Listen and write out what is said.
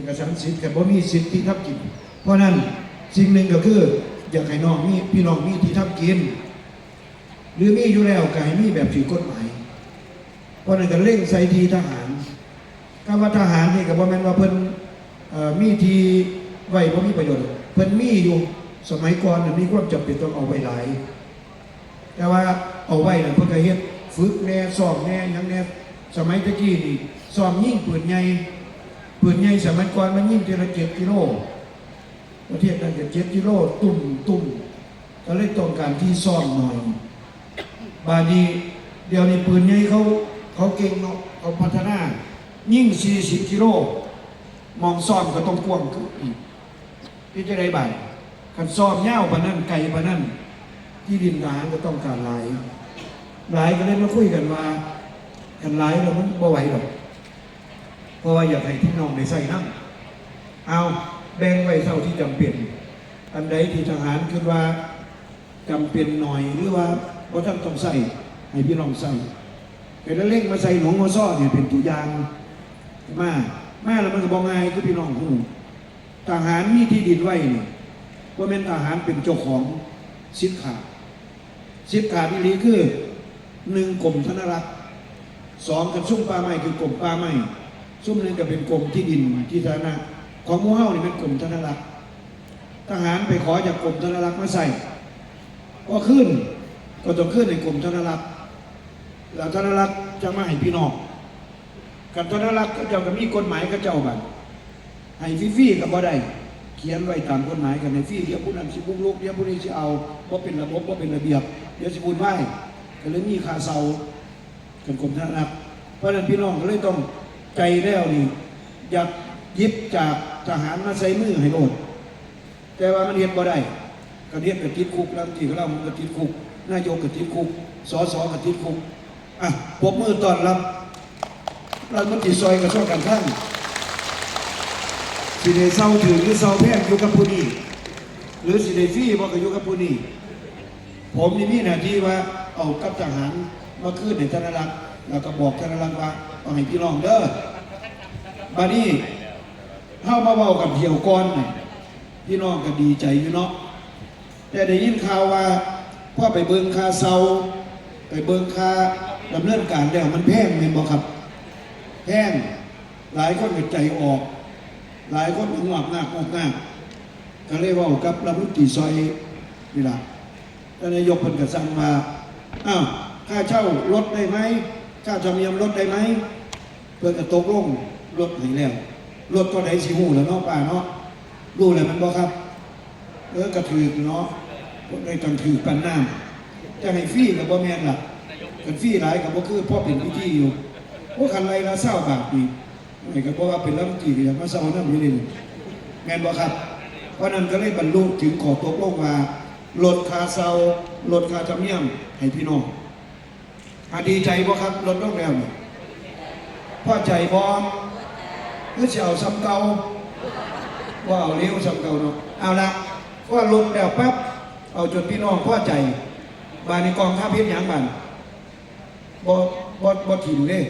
เอกสารสิทธิ์กับบ่มีสิทธิ์ที่ทับกิน เพราะนั้นสิ่งหนึ่งก็คือ อยากให้น้องมีพี่น้องมีที่ทับกิน หรือมีอยู่แล้วก็ให้มีแบบถือกฎหมาย เพราะนั้นก็เร่งใส่ทีทหารคำว่าทหารนี่ก็บ่แม่นว่าเพิ่นมีทีไว้บ่มีประโยชน์ เพิ่นมีอยู่สมัยก่อนมีความจำเป็นต้องเอาไว้หลาย แต่ว่าเอาไว้น่ะเพิ่นก็เฮ็ดฝึกแน่ซ้อมแน่ยังแน่สมัยตะกี้นี่ซ้อมยิ่งปืนใหญ่ ปืนใหญ่สมัยก่อนมันยิ่งทีละ7กิโลประเทศนั้นก็7กิโลตุ่มตุ่มก็เลยต้องการที่ซ้อมหน่อย บาดีเดี๋ยวนี้ปืนใหญ่เขาเขาเก่งเนาะเขาพัฒนา ยิ่ง40กิโลมองซ่อมก็ต้องกว้างขึ้นอีกพี่จะได้บาดคันซ่อมยาปนนั้นไกลปานนั้นที่ดินทหารก็ต้องการหลายหลายก็เลยมาคุยกันว่ากันหลายเรามันบ่ไหวหรอก เพราะว่าอยากให้พี่น้องได้ใส่น้ำเอาแบ่งไว้เท่าที่จำเป็น อันใดที่ทหารคิดว่าจำเป็นหน่อยหรือว่าเพราะท่านต้องใส่ให้พี่น้องใส่เป็นเล่งมาใส่หนองมาซ่อเนี่ยเป็นตัวอย่างมามาแล้วมันก็บอกง่ายคือพี่น้องหูทหารมีที่ดินไว้เนี่ยว่าเป็นทหารเป็นเจ้าของสิทธิ์ขาดสิทธิ์ขาดที่นี้คือหนึ่งกรมธนรักษ์สองกับซุ่มป่าไม้คือกรมป่าไม้ ซุ่มหนึ่งก็เป็นกรมที่ดินที่สาธารณะของมู่เฮานี่เป็นกรมธนรักษ์ทหารไปขอจากกรมธนรักษ์มาใส่ก็ขึ้นก็ต้องขึ้นในกรมธนรักษ์แล้วธนรักษ์จะมาให้พี่น้องกับธนรักษ์ก็เจ้าก็มีกฎหมายก็เจ้าบันให้ฟรีๆก็บ่ได้เขียนไว้ตามกฎหมายกันในฟรีเดี๋ยวผู้นั้นสิบุกลุกเดี๋ยวผู้นี้สิเอาว่าเป็นระบบว่าเป็นระเบียบเดี๋ยวสิบุญไหวก็เลยมีคาเซากันกรมธนรักษ์เพราะนั้นพี่น้องก็เลยต้อง ใจแล้วนี่อยากยิบจากทหารมาใส่มือให้โลดแต่ว่ามันเรียนบ่ได้ก็เรียนกับติดคุกแล้วที่เรามันก็ติดคุกนายกก็ติดคุกสสก็ติดคุกอะปบมือต้อนรับรัฐมนตรีซอยกระทรวงการคลังสิได้เศร้าถือหรือเศร้าแพงอยู่กับผู้นี้หรือสิได้ฟรีบ่ก็อยู่กับผู้นี้ผมนี่มีหน้าที่ว่าเอากับทหารมาขึ้นในธนรักษ์ แล้วก็บอกธนรักษ์ว่าเอาให้พี่น้องเด้อบัดนี้เฮามาเว้ากันเที่ยวก่อนน่ะพี่น้องก็ดีใจอยู่เนาะแต่ได้ยินข่าวว่าพ่อไปเบิงคาเซาไปเบิงคาดำเนินการแล้วมันแพงไหมนบ่ครับแพงหลายคนก็ใจออก หลายคนก็งอกงากงอกงาก็เลยว่ากับรัฐมนตรีซอยนี่ละท่านนายกเพิ่นก็สั่งมาอ้าวค่าเช่าลดได้ไหม ค่าธรรมเนียมลดได้ไหมเพิ่นก็ตกลงลดให้แล้วลดก็ได้สิหูแล้วเนาะป้าเนาะรู้เลยมันบอครับ เออกระถือเนาะพวกได้ต้องถือปันน้ำจะให้ฟรีกับบ่แมนล่ะกันฟรีหลายกับบ่คือพ่อเป็นพิธีอยู่พวกคันไรละเศร้าบาทนี่ไม่ก็เพราะว่าเป็นลำจีก็อยากมาเศร้าน้ำอยู่นี่แมนบ่ครับ เพราะนั้นก็เลยบรรลุถึงขอตกลงว่าลดค่าเศร้าลดค่าธรรมเนียมให้พี่น้อง อาดีใจบ่ครับลดลงแล้วนี่พ่อใจบ่หรือสิเอาซ้ำเก่าว่าเอาเลี้ยวสำเก่าเนาะเอาละว่าลดแล้วปั๊บเอาจนพี่น้องพ่อใจบานในกองทัพเพียรหยังบันบ่บ่บ่ถิ่นเลย